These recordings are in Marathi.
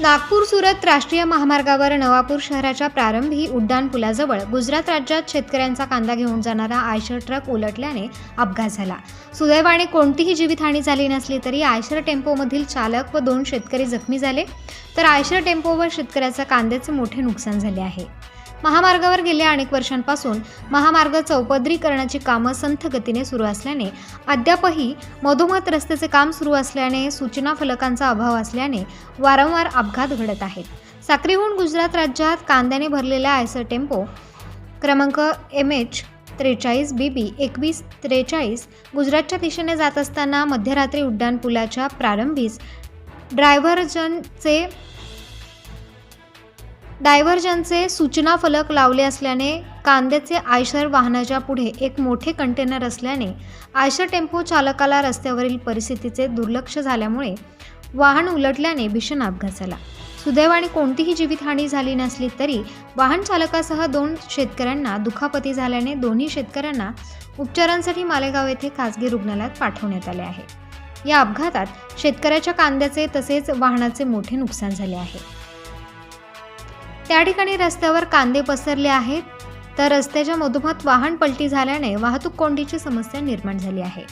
नागपूर सुरत राष्ट्रीय महामार्गावर नवापूर शहराच्या प्रारंभी उड्डाण पुलाजवळ गुजरात राज्यात शेतकऱ्यांचा कांदा घेऊन जाणारा आयशर ट्रक उलटल्याने अपघात झाला. सुदैवाने कोणतीही जीवितहानी झाली नसली तरी आयशर टेम्पोमधील चालक व दोन शेतकरी जखमी झाले. तर आयशर टेम्पोवर शेतकऱ्याचं कांद्याचे मोठे नुकसान झाले आहे. महामार्गावर गेल्या अनेक वर्षांपासून महामार्ग चौपदरीकरणाची कामं संथ गतीने सुरू असल्याने अद्यापही मधोमध रस्त्याचे काम सुरू असल्याने सूचना फलकांचा अभाव असल्याने वारंवार अपघात घडत आहेत. साक्रीहून गुजरात राज्यात कांद्याने भरलेला आयसर टेम्पो क्रमांक एम एच त्रेचाळीस बी बी एकवीस त्रेचाळीस गुजरातच्या दिशेने जात असताना मध्यरात्री उड्डाणपुलाच्या प्रारंभीस प्रारंभीच ड्रायव्हरजनचे डायव्हर्जनचे सूचना फलक लावले असल्याने कांद्याचे आयशर वाहनाच्या पुढे एक मोठे कंटेनर असल्याने आयशर टेम्पो चालकाला रस्त्यावरील परिस्थितीचे दुर्लक्ष झाल्यामुळे वाहन उलटल्याने भीषण अपघात झाला. सुदैवाने कोणतीही जीवितहानी झाली नसली तरी वाहन चालकासह दोन शेतकऱ्यांना दुखापती झाल्याने दोन्ही शेतकऱ्यांना उपचारांसाठी मालेगाव येथे खासगी रुग्णालयात पाठवण्यात आले आहे. या अपघातात शेतकऱ्याच्या कांद्याचे तसेच वाहनाचे मोठे नुकसान झाले आहे. त्या ठिकाणी रस्त्यावर कांदे पसरले आहेत. तर रस्त्याच्या मधोमध वाहन पलटी झाल्याने वाहतूक कोंडीची समस्या निर्माण झाली आहे.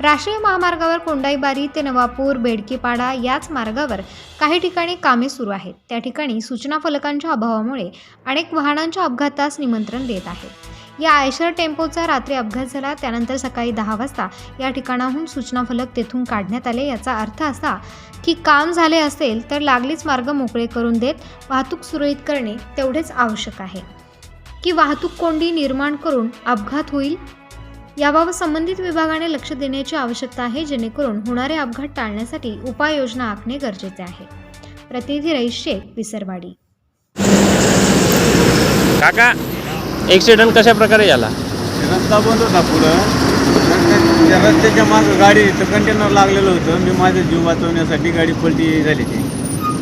राष्ट्रीय महामार्गावर कोंडाईबारी ते नवापूर बेडकीपाडा याच मार्गावर काही ठिकाणी कामे सुरू आहेत. त्या ठिकाणी सूचना फलकांच्या अभावामुळे अनेक वाहनांच्या अपघातास निमंत्रण देत आहेत या आयशर टेम्पोचा रात्री अपघात झाला. त्यानंतर सकाळी दहा वाजता या ठिकाणाहून सूचना फलक तेथून काढण्यात आले याचा अर्थ असा की काम झाले असेल तर लागलीच मार्ग मोकळे करून देत वाहतूक सुरळीत करणे तेवढेच आवश्यक आहे. की वाहतूक कोंडी निर्माण करून अपघात होईल? याबाबत संबंधित विभागाने लक्ष देण्याची आवश्यकता आहे जेणेकरून होणारे अपघात टाळण्यासाठी उपाययोजना आखणे गरजेचे आहे. प्रतिनिधी रईस शेख विसरवाडी. काका ॲक्सिडेंट कशा प्रकारे झाला? रस्ता बंद होता पुढं. रस्त्या- त्या रस्त्याच्या मागं गाडी कंटेनर लागलेलं होतं. मी माझा जीव वाचवण्यासाठी गाडी पलटी झाली ती.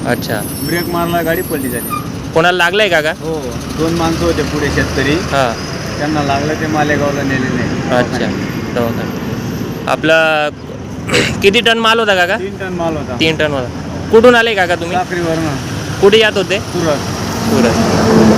अच्छा. ब्रेक मारला गाडी पलटी झाली. कोणाला लागलंय काका हो दोन माणसं होते पुढे शेतकरी. हां. त्यांना लागलं ते मालेगावला नेले नाही अच्छा. दवाखान्यात. आपला किती टन माल होता काका तीन टन माल होता. तीन टन होता कुठून आले काका तुम्ही? साखरीवरनं. कुठे यात होते? सुरत सुरत